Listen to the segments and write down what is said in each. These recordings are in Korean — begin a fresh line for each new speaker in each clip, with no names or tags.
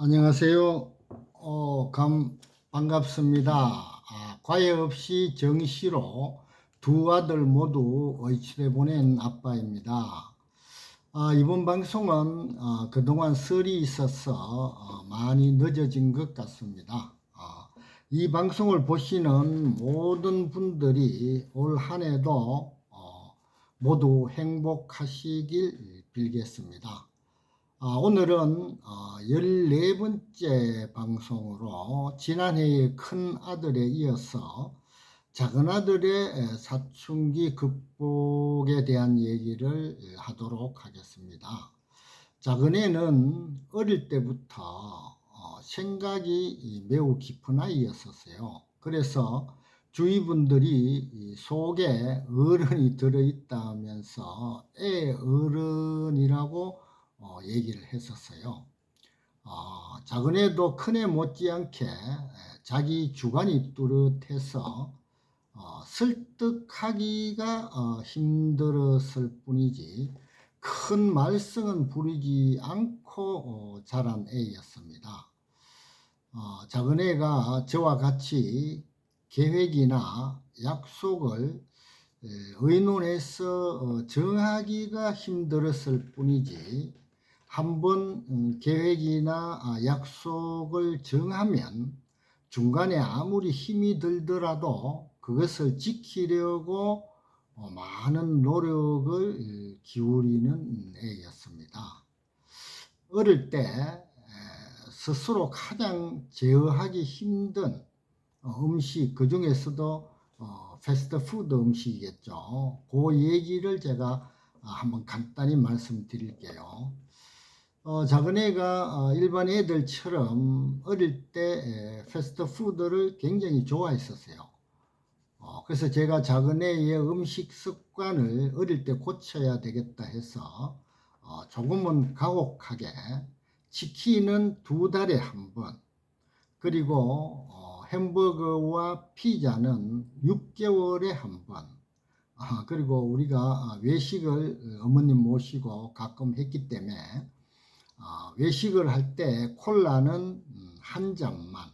안녕하세요. 어, 감, 반갑습니다. 아, 과외 없이 정시로 두 아들 모두 의치돼 보낸 아빠입니다. 아, 이번 방송은 아, 그동안 설이 있어서 어, 많이 늦어진 것 같습니다. 아, 이 방송을 보시는 모든 분들이 올 한 해도 어, 모두 행복하시길 빌겠습니다. 아, 오늘은 어, 14번째 방송으로 지난해의 큰 아들에 이어서 작은 아들의 에, 사춘기 극복에 대한 얘기를 하도록 하겠습니다. 작은 애는 어릴 때부터 어, 생각이 이 매우 깊은 아이였었어요. 그래서 주위 분들이 이 속에 어른이 들어있다면서 애 어른이라고 어, 얘기를 했었어요. 어, 작은 애도 큰 애 못지않게 에, 자기 주관이 뚜렷해서 어, 설득하기가 어, 힘들었을 뿐이지 큰 말썽은 부리지 않고 어, 자란 애였습니다. 어, 작은 애가 저와 같이 계획이나 약속을 에, 의논해서 어, 정하기가 힘들었을 뿐이지 한번 음, 계획이나 아, 약속을 정하면 중간에 아무리 힘이 들더라도 그것을 지키려고 어, 많은 노력을 에, 기울이는 애였습니다. 어릴 때 에, 스스로 가장 제어하기 힘든 어, 음식 그 중에서도 어, 패스트푸드 음식이겠죠. 그 얘기를 제가 아, 한번 간단히 말씀드릴게요. 어, 작은 애가 어, 일반 애들처럼 어릴 때 에, 패스트푸드를 굉장히 좋아했었어요. 어, 그래서 제가 작은 애의 음식 습관을 어릴 때 고쳐야 되겠다 해서 어, 조금은 가혹하게 치킨은 두 달에 한 번, 그리고 어, 햄버거와 피자는 6개월에 한 번, 아, 그리고 우리가 외식을 어머님 모시고 가끔 했기 때문에 아, 외식을 할 때 콜라는 음, 한 잔만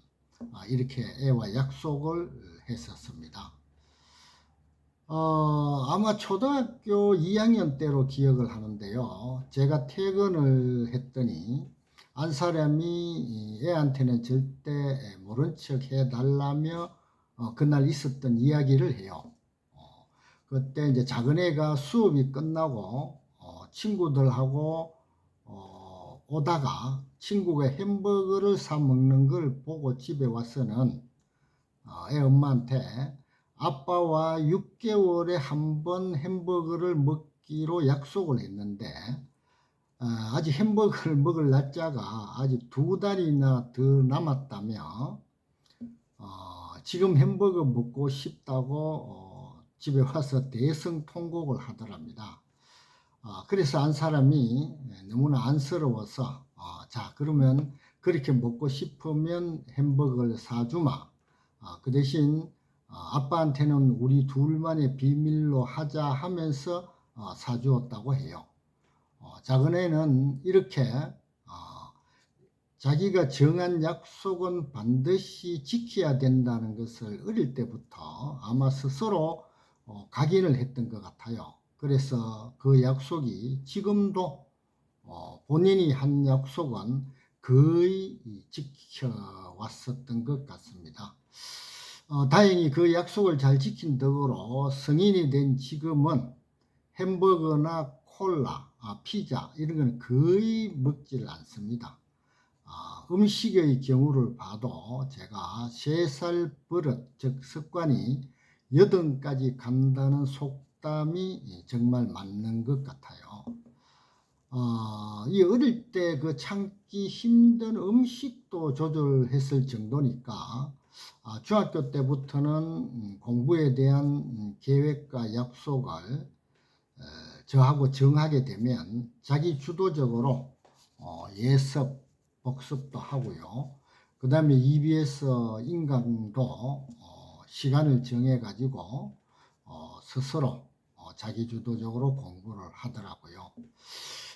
아, 이렇게 애와 약속을 했었습니다. 어, 아마 초등학교 2학년 때로 기억을 하는데요. 제가 퇴근을 했더니 안 사람이 애한테는 절대 모른 척 해달라며 어, 그날 있었던 이야기를 해요. 어, 그때 이제 작은 애가 수업이 끝나고 어, 친구들하고 어, 오다가 친구가 햄버거를 사 먹는 걸 보고 집에 와서는 어, 애 엄마한테 아빠와 6개월에 한 번 햄버거를 먹기로 약속을 했는데 어, 아직 햄버거를 먹을 날짜가 아직 두 달이나 더 남았다며 어, 지금 햄버거 먹고 싶다고 어, 집에 와서 대성 통곡을 하더랍니다. 어, 그래서 한 사람이 너무나 안쓰러워서 어, 자 그러면 그렇게 먹고 싶으면 햄버거를 사주마. 어, 그 대신 어, 아빠한테는 우리 둘만의 비밀로 하자 하면서 어, 사주었다고 해요. 어, 작은 애는 이렇게 어, 자기가 정한 약속은 반드시 지켜야 된다는 것을 어릴 때부터 아마 스스로 어, 각인을 했던 것 같아요. 그래서 그 약속이 지금도 어, 본인이 한 약속은 거의 지켜왔었던 것 같습니다. 어, 다행히 그 약속을 잘 지킨 덕으로 성인이 된 지금은 햄버거나 콜라, 아, 피자 이런 건 거의 먹지를 않습니다. 아, 음식의 경우를 봐도 제가 세살 버릇 즉 습관이 여든까지 간다는 속 담이 정말 맞는 것 같아요. 어, 이 어릴 때 그 참기 힘든 음식도 조절했을 정도니까 아, 중학교 때부터는 음, 공부에 대한 음, 계획과 약속을 어, 저하고 정하게 되면 자기 주도적으로 어, 예습, 복습도 하고요. 그 다음에 EBS 인강도 어, 시간을 정해 가지고 어, 스스로 어, 자기 주도적으로 공부를 하더라고요.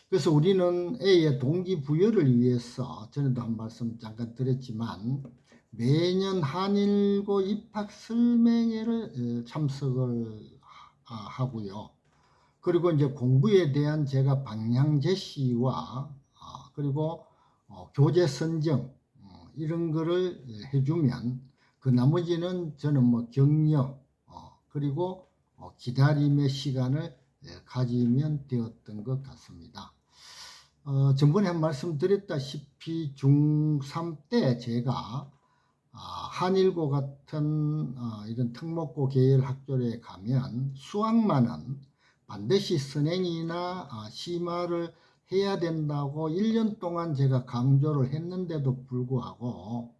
그래서 우리는 A의 동기부여를 위해서 전에도 한 말씀 잠깐 드렸지만 매년 한일고 입학 설명회를 어, 참석을 하- 하고요. 그리고 이제 공부에 대한 제가 방향 제시와 아, 그리고 어, 교재 선정 어, 이런 거를 해주면 그 나머지는 저는 뭐 어, 그리고 어, 기다림의 시간을 예, 가지면 되었던 것 같습니다. 어, 전번에 한 말씀 드렸다시피 중3 때 제가 아, 한일고 같은 어, 이런 특목고 계열 학교에 가면 수학만은 반드시 선행이나 아, 심화를 해야 된다고 1년 동안 제가 강조를 했는데도 불구하고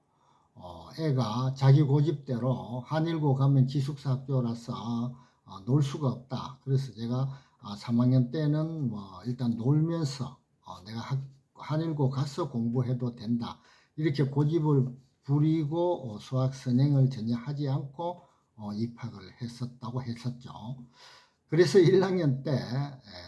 어, 애가 자기 고집대로 한일고 가면 기숙사 학교라서 어, 놀 수가 없다. 그래서 제가 아, 3학년 때는 뭐 일단 놀면서 어, 내가 학, 한일고 가서 공부해도 된다. 이렇게 고집을 부리고 어, 수학 선행을 전혀 하지 않고 어, 입학을 했었다고 했었죠. 그래서 1학년 때 에,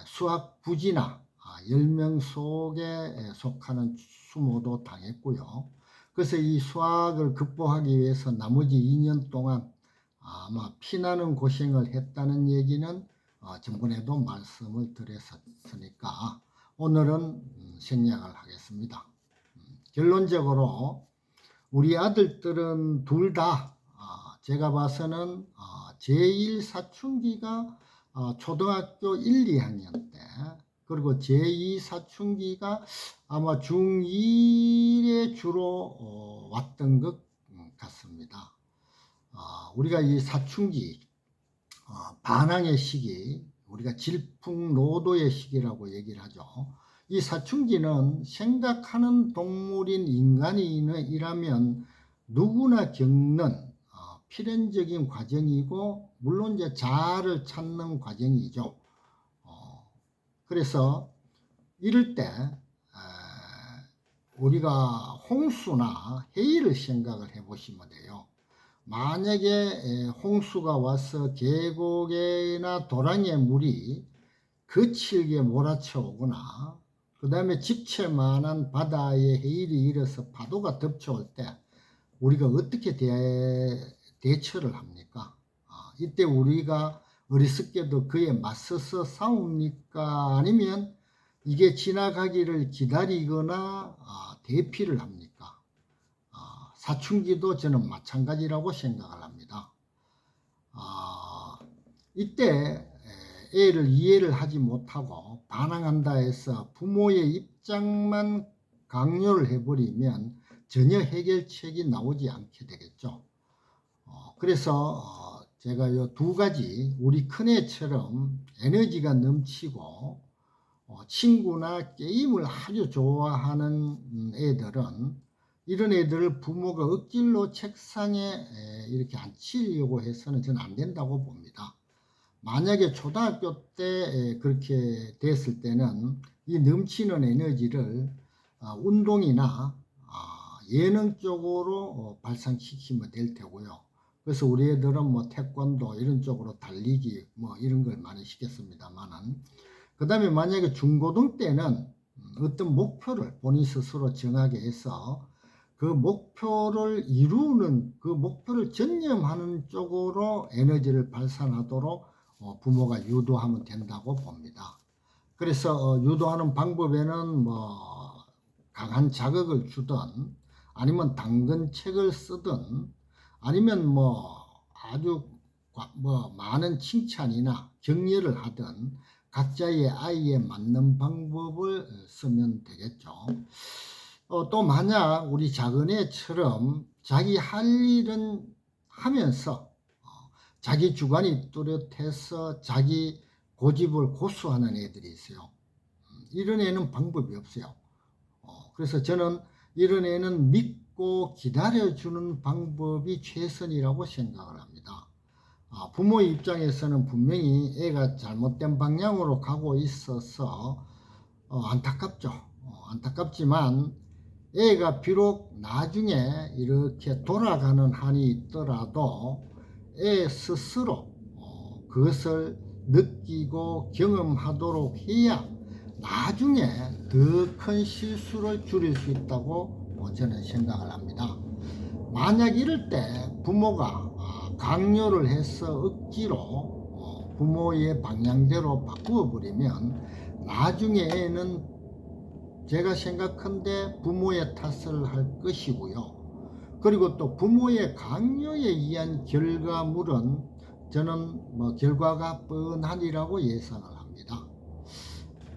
수학 부지나 아, 10명 속에 에, 속하는 수모도 당했고요. 그래서 이 수학을 극복하기 위해서 나머지 2년 동안 아마 피나는 고생을 했다는 얘기는 어, 전번에도 말씀을 드렸으니까 오늘은 음, 생략을 하겠습니다. 음, 결론적으로 우리 아들들은 둘 다 제가 봐서는 아, 제1 사춘기가 아, 초등학교 1, 2학년 때 그리고 제2 사춘기가 아마 중2에 주로 어, 왔던 것 같습니다. 아, 우리가 이 사춘기 어, 반항의 시기 우리가 질풍노도의 시기라고 얘기를 하죠. 이 사춘기는 생각하는 동물인 인간이라면 누구나 겪는 어, 필연적인 과정이고 물론 이제 자아를 찾는 과정이죠. 어, 그래서 이럴 때 에, 우리가 홍수나 해일을 생각을 해보시면 돼요. 만약에 에, 홍수가 와서 계곡이나 도랑의 물이 거칠게 몰아쳐 오거나 그 다음에 집채만한 바다에 해일이 일어서 파도가 덮쳐올 때 우리가 어떻게 대, 대처를 합니까? 아, 이때 우리가 어리석게도 그에 맞서서 싸웁니까? 아니면 이게 지나가기를 기다리거나 아, 대피를 합니까? 아, 사춘기도 저는 마찬가지라고 생각을 합니다. 아, 이때 에, 애를 이해를 하지 못하고 반항한다 해서 부모의 입장만 강요를 해버리면 전혀 해결책이 나오지 않게 되겠죠. 어, 그래서 어, 제가 이두 가지 우리 큰애처럼 에너지가 넘치고 어, 친구나 게임을 아주 좋아하는 음, 애들은 이런 애들을 부모가 억질로 책상에 에, 이렇게 앉히려고 해서는 저는 안 된다고 봅니다. 만약에 초등학교 때 에, 그렇게 됐을 때는 이 넘치는 에너지를 아, 운동이나 아, 예능 쪽으로 어, 발산시키면 될 테고요. 그래서 우리 애들은 뭐 태권도 이런 쪽으로 달리기 뭐 이런 걸 많이 시켰습니다만은 그 다음에 만약에 중고등 때는 음, 어떤 목표를 본인 스스로 정하게 해서 그 목표를 이루는 그 목표를 전념하는 쪽으로 에너지를 발산하도록 어, 부모가 유도하면 된다고 봅니다. 그래서 어, 유도하는 방법에는 뭐 강한 자극을 주든 아니면 당근책을 쓰든 아니면 뭐 아주 뭐 많은 칭찬이나 격려를 하든 각자의 아이에 맞는 방법을 쓰면 되겠죠. 어, 또 만약 우리 작은 애처럼 자기 할 일은 하면서 어, 자기 주관이 뚜렷해서 자기 고집을 고수하는 애들이 있어요. 음, 이런 애는 방법이 없어요. 어, 그래서 저는 이런 애는 믿고 기다려주는 방법이 최선이라고 생각을 합니다. 아, 부모 입장에서는 분명히 애가 잘못된 방향으로 가고 있어서 어, 안타깝죠. 어, 안타깝지만 애가 비록 나중에 이렇게 돌아가는 한이 있더라도 애 스스로 어, 그것을 느끼고 경험하도록 해야 나중에 더 큰 실수를 줄일 수 있다고 어, 저는 생각을 합니다. 만약 이럴 때 부모가 아, 강요를 해서 억지로 어, 부모의 방향대로 바꾸어 버리면 나중에 애는 제가 생각한데 부모의 탓을 할 것이고요. 그리고 또 부모의 강요에 의한 결과물은 저는 뭐 결과가 뻔하리라고 예상을 합니다.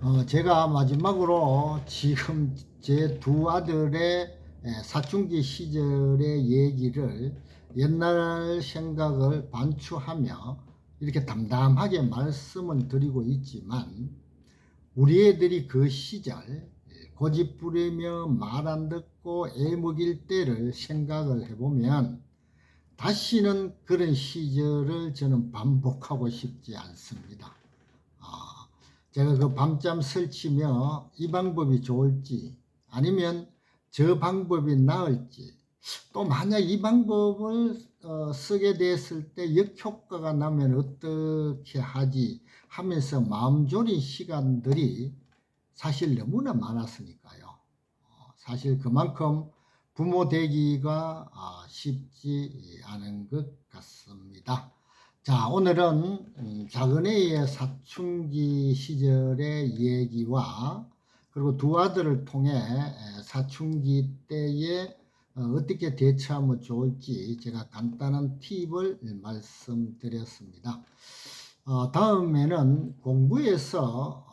어, 제가 마지막으로 지금 제 두 아들의 에, 사춘기 시절의 얘기를 옛날 생각을 반추하며 이렇게 담담하게 말씀을 드리고 있지만 우리 애들이 그 시절 고집 부리며 말 안 듣고 애 먹일 때를 생각을 해보면 다시는 그런 시절을 저는 반복하고 싶지 않습니다. 아, 제가 그 밤잠 설치며 이 방법이 좋을지 아니면 저 방법이 나을지 또 만약 이 방법을 어, 쓰게 됐을 때 역효과가 나면 어떻게 하지 하면서 마음 졸인 시간들이 사실 너무나 많았으니까요. 어, 사실 그만큼 부모 되기가 아, 쉽지 않은 것 같습니다. 자, 오늘은 음, 작은애의 사춘기 시절의 얘기와 그리고 두 아들을 통해 에, 사춘기 때에 어, 어떻게 대처하면 좋을지 제가 간단한 팁을 말씀드렸습니다. 어, 다음에는 공부에서 어,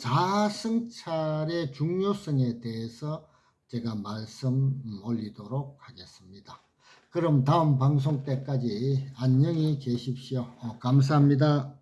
자아성찰의 중요성에 대해서 제가 말씀 음, 올리도록 하겠습니다. 그럼 다음 방송 때까지 안녕히 계십시오. 어, 감사합니다.